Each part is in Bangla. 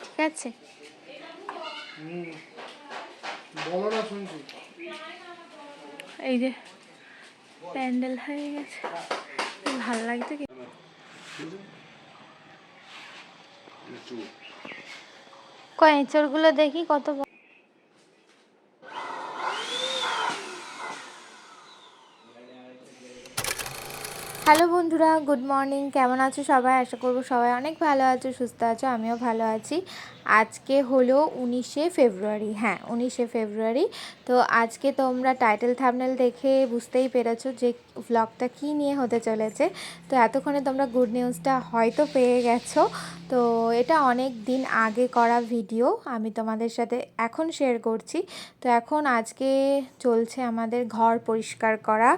ঠিক আছে। হুম বলো না শুনছি। এই যে প্যান্ডেল হয়ে গেছে। ভালো লাগছে কি? কয় দেখি কত হ্যালো বন্ধুরা, গুড মর্নিং। কেমন আছো সবাই? আশা করব সবাই অনেক ভালো আছো, সুস্থ আছো, আমিও ভালো আছি। আজকে হলো উনিশে ফেব্রুয়ারি হ্যাঁ উনিশে ফেব্রুয়ারি। তো আজকে তোমরা টাইটেল থামনেল দেখে বুঝতেই পেরেছ যে ভ্লগটা কী নিয়ে হতে চলেছে। তো এতক্ষণে তোমরা গুড নিউজটা হয়তো পেয়ে গেছো। তো এটা অনেক দিন আগে করা ভিডিও আমি তোমাদের সাথে এখন শেয়ার করছি। তো এখন আজকে চলছে আমাদের ঘর পরিষ্কার করা,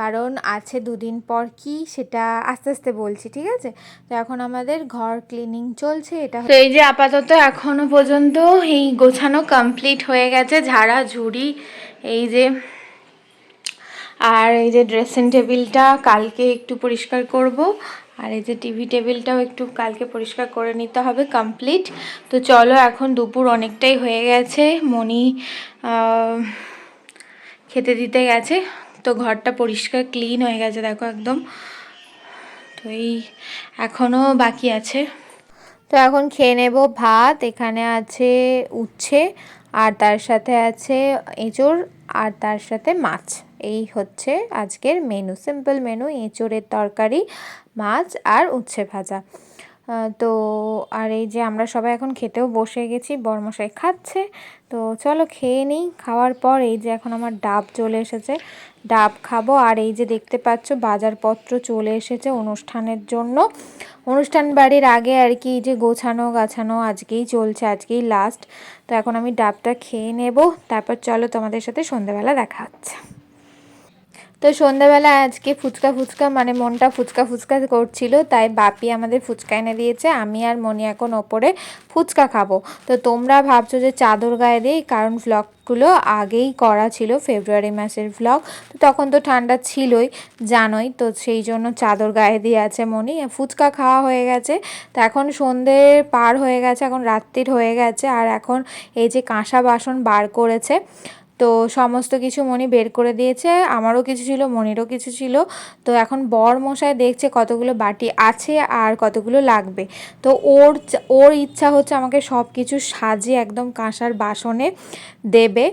কারণ আছে দুদিন পর কি সেটা আস্তে আস্তে বলছি, ঠিক আছে? তো এখন আমাদের ঘর ক্লিনিং চলছে, এটা এই যে আপাতত এখনও পর্যন্ত এই গোছানো কমপ্লিট হয়ে গেছে, ঝাড়া, ঝুড়ি, এই যে, আর এই যে ড্রেসিং টেবিলটা কালকে একটু পরিষ্কার করব, আর এই যে টিভি টেবিলটাও একটু কালকে পরিষ্কার করে নিতে হবে কমপ্লিট তো চলো এখন দুপুর অনেকটাই হয়ে গেছে মনি খেতে দিতে গেছে, তো ঘরটা পরিষ্কার ক্লিন হয়ে গেছে, দেখো একদম। তো এই এখনও বাকি আছে। তো এখন খেয়ে নেব ভাত, এখানে আছে উচ্ছে, আর তার সাথে আছে এঁচোড়, আর তার সাথে মাছ। এই হচ্ছে আজকের মেনু সিম্পল মেনু এঁচড়ের তরকারি, মাছ আর উচ্ছে ভাজা। তো আর এই যে আমরা সবাই এখন খেতেও বসে গেছি, বরমশাই খাচ্ছে। তো চলো খেয়ে নিই, খাওয়ার পর এই যে এখন আমার ডাব চলে এসেছে। ডাব খাব, আর এই যে দেখতে পাচ্ছ বাজারপত্র চলে এসেছে অনুষ্ঠানের জন্য। অনুষ্ঠান বাড়ির আগে আর কি যে গোছানো গাছানো আজকেই চলছে, আজকেই লাস্ট তো এখন আমি ডাবটা খেয়ে নেব, তারপর চলো তোমাদের সাথে সন্ধ্যাবেলা দেখা হচ্ছে। তো সন্ধ্যাবেলা আজকে ফুচকা ফুচকা মানে মনটা ফুচকা ফুচকা করছিল, তাই বাপি আমাদের ফুচকা এনে দিয়েছে, আমি আর মনি এখন ওপরে ফুচকা খাব। তো তোমরা ভাবছ যে চাদর গায়ে দিই, কারণ ভ্লগগুলো আগেই করা ছিল, ফেব্রুয়ারি মাসের ভ্লগ তো তখন তো ঠান্ডা ছিলই, জানোই, তো সেই জন্য চাদর গায়ে দিয়ে আছে মনি, ফুচকা খাওয়া হয়ে গেছে, তো এখন সন্ধে পার হয়ে গেছে, এখন রাত্রির হয়ে গেছে, আর এখন এই যে কাঁসা বাসন বার করেছে তো সমস্ত কিছু মনি বের করে দিয়েছে, আমারও কিছু ছিল, মনিরও কিছু ছিল। তো এখন বর মশাই দেখছে কতগুলো বাটি আছে আর কতগুলো লাগবে। তো ওর ওর ইচ্ছা হচ্ছে আমাকে সব কিছু সাজিয়ে একদম কাঁসার বাসনে দেবে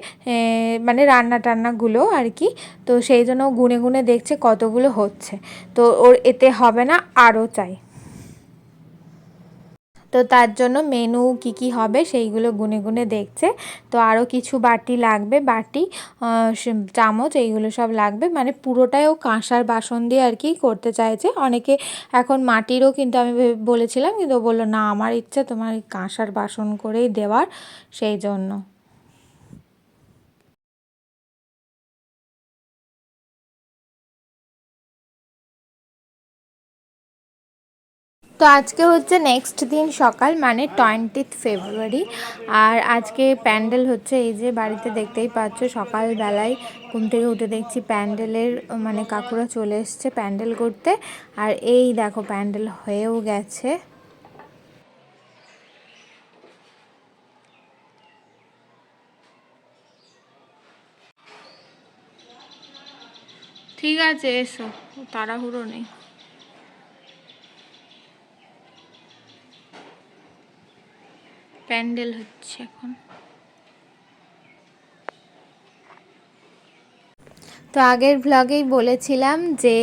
মানে রান্না টান্নাগুলো আর কি। তো সেই জন্য গুনে গুনে দেখছে কতগুলো হচ্ছে। তো ওর এতে হবে না, আরও চাই। তো তার জন্য মেনু কি কি হবে সেইগুলো গুনে গুনে দেখছে। তো আরও কিছু বাটি লাগবে, বাটি চামচ এইগুলো সব লাগবে। মানে পুরোটাই ও কাঁসার বাসন দিয়ে আর কি করতে চাইছে। অনেকে এখন মাটিরও কিন্তু আমি বলেছিলাম কিন্তু বলল, না, আমার ইচ্ছা তোমার কাঁসার বাসন করেই দেওয়ার, সেই জন্য। তো আজকে হচ্ছে নেক্সট দিন সকাল মানে টোয়েন্টিথ ফেব্রুয়ারি আর আজকে প্যান্ডেল হচ্ছে, এই যে বাড়িতে দেখতেই পাচ্ছ, সকালবেলায় ঘুম থেকে উঠে দেখছি প্যান্ডেলের মানে কাকুরা চলে এসছে প্যান্ডেল করতে। আর এই দেখো, প্যান্ডেল হয়েও গেছে। ঠিক আছে, এসো, তাড়াহুড়ো নেই। প্যান্ডেল হচ্ছে এখন। তো আগের ভ্লগেই বলেছিলাম যে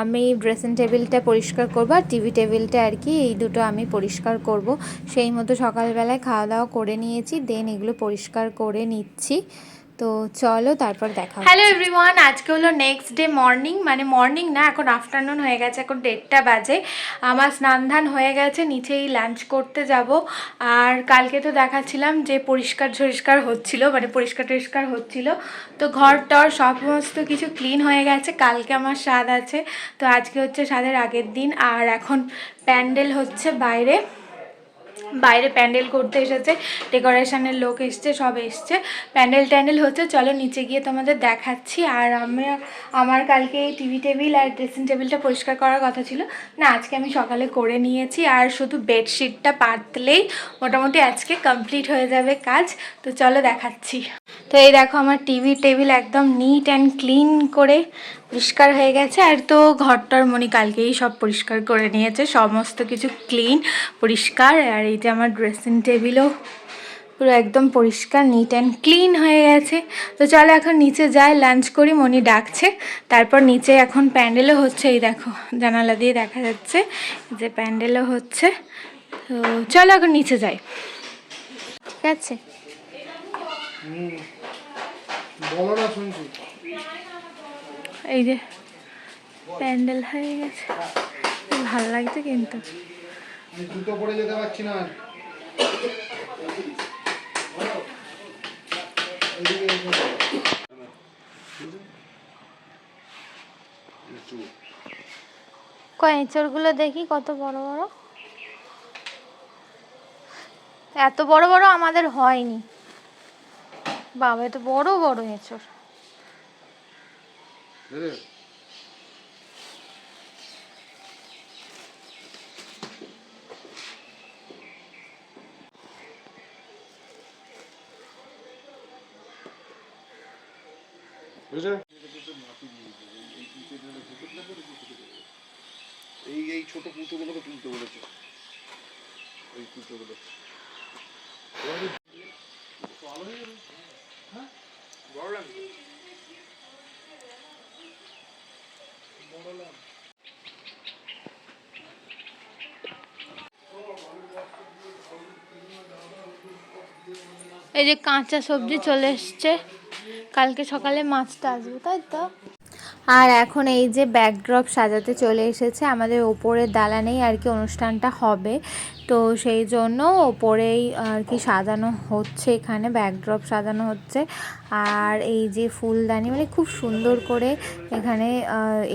আমি ড্রেসিং টেবিলটা পরিষ্কার করব আর টিভি টেবিলটা আর কি এই দুটো আমি পরিষ্কার করব। সেই মতো সকালবেলায় খাওয়া দাওয়া করে নিয়েছি দেন এগুলো পরিষ্কার করে নিচ্ছি। তো চলো তারপর দেখা হ্যালো এভরিওয়ান আজকে হলো নেক্সট ডে মর্নিং মানে মর্নিং না এখন আফটারনুন হয়ে গেছে এখন দেড়টা বাজে। আমার স্নান ধান হয়ে গেছে নিচেই লাঞ্চ করতে যাব। আর কালকে তো দেখাচ্ছিলাম যে পরিষ্কার ঝরিষ্কার হচ্ছিল মানে পরিষ্কার টরিষ্কার হচ্ছিল। তো ঘর টর সমস্ত কিছু ক্লিন হয়ে গেছে কালকে আমার স্বাদ আছে। তো আজকে হচ্ছে স্বাদের আগের দিন আর এখন প্যান্ডেল হচ্ছে বাইরে। বাইরে প্যান্ডেল করতে এসেছে, ডেকোরেশনের লোক এসছে, সব এসছে। প্যান্ডেল ট্যান্ডেল হচ্ছে, চলো নিচে গিয়ে তোমাদের দেখাচ্ছি। আর আমি, আমার কালকে টিভি টেবিল আর ড্রেসিং টেবিলটা পরিষ্কার করার কথা ছিল। না, আজকে আমি সকালে করে নিয়েছি। আর শুধু বেডশিটটা পাতলেই মোটামুটি আজকে কমপ্লিট হয়ে যাবে কাজ। তো চলো দেখাচ্ছি। তো এই দেখো আমার টিভি টেবিল একদম নিট অ্যান্ড ক্লিন করে পরিষ্কার হয়ে গেছে। আর তো ঘরটার মনি কালকেই সব পরিষ্কার করে নিয়েছে। সমস্ত কিছু ক্লিন পরিষ্কার। আর এই যে আমার ড্রেসিং টেবিলও পুরো একদম পরিষ্কার নিট অ্যান্ড ক্লিন হয়ে গেছে। তো চলো এখন নিচে যাই লাঞ্চ করি মনি ডাকছে। তারপর নিচে এখন প্যান্ডেলও হচ্ছে এই দেখো জানালা দিয়ে দেখা যাচ্ছে যে প্যান্ডেলও হচ্ছে। তো চলো এখন নিচে যাই। ঠিক আছে। হুম। বলো না শুনছি এই যে প্যান্ডেল হয়ে গেছে। ভালো লাগছে কিন্তু। আমি জুতো পরে যেতে পারছি না এঁচড়গুলো দেখি কত বড় বড়? এত বড় বড় আমাদের হয়নি। বাবা এত বড় বড় এঁচড়? এই এই ছোট কুচোগুলোকে তুলতে বলেছে। এই এই যে কাঁচা সবজি চলে এসছে। কালকে সকালে মাছটা আসবে, তাই তো? আর এখন এই যে ব্যাকড্রপ সাজাতে চলে এসেছে, আমাদের ওপরের দালানেই আর কি অনুষ্ঠানটা হবে। তো সেই জন্য ওপরেই আর কি সাজানো হচ্ছে এখানে ব্যাকড্রপ সাজানো হচ্ছে। আর এই যে ফুলদানি মানে খুব সুন্দর করে এখানে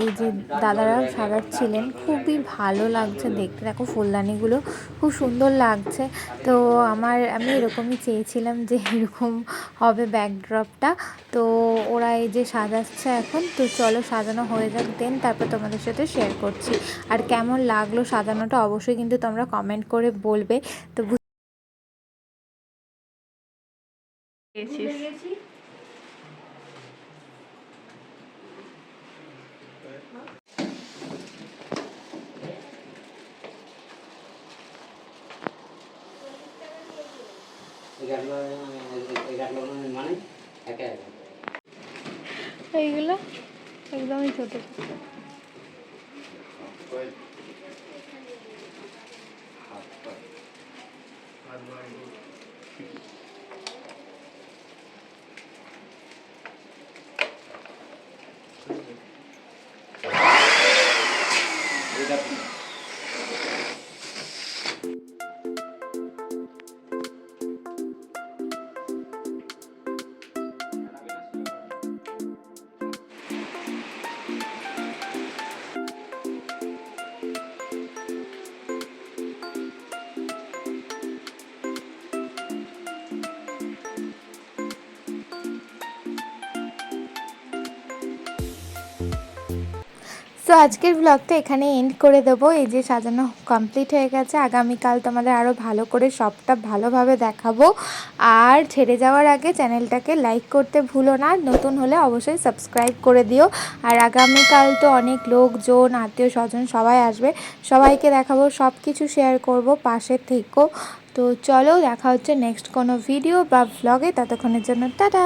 এই যে দাদারা সাজাচ্ছিলেন, খুবই ভালো লাগছে দেখতে। দেখো ফুলদানিগুলো খুব সুন্দর লাগছে। তো আমার, আমি এরকমই চেয়েছিলাম যে এরকম হবে ব্যাকড্রপটা তো ওরা এই যে সাজাচ্ছে এখন, তো চলো সাজানো হয়ে যাক দেন তারপর তোমাদের সাথে শেয়ার করছি। আর কেমন লাগল সাজানোটা অবশ্যই কিন্তু তোমরা কমেন্ট করে বলবে। তো মানে একে একে। এইগুলো একদমই ছোটো। এটা সো আজকের ব্লগটা এখানে এন্ড করে দেবো। এই যে সাজানো কমপ্লিট হয়ে গেছে। আগামীকাল তোমাদের আরও ভালো করে সবটা ভালোভাবে দেখাবো। আর ছেড়ে যাওয়ার আগে চ্যানেলটাকে লাইক করতে ভুলো না। নতুন হলে অবশ্যই সাবস্ক্রাইব করে দিও। আর আগামীকাল তো অনেক লোকজন, আত্মীয় স্বজন সবাই আসবে। সবাইকে দেখাবো সব কিছু শেয়ার করব পাশে থেকো। তো চলো দেখা হচ্ছে নেক্সট কোনো ভিডিও বা ভ্লগে ততক্ষণের জন্য টাটা!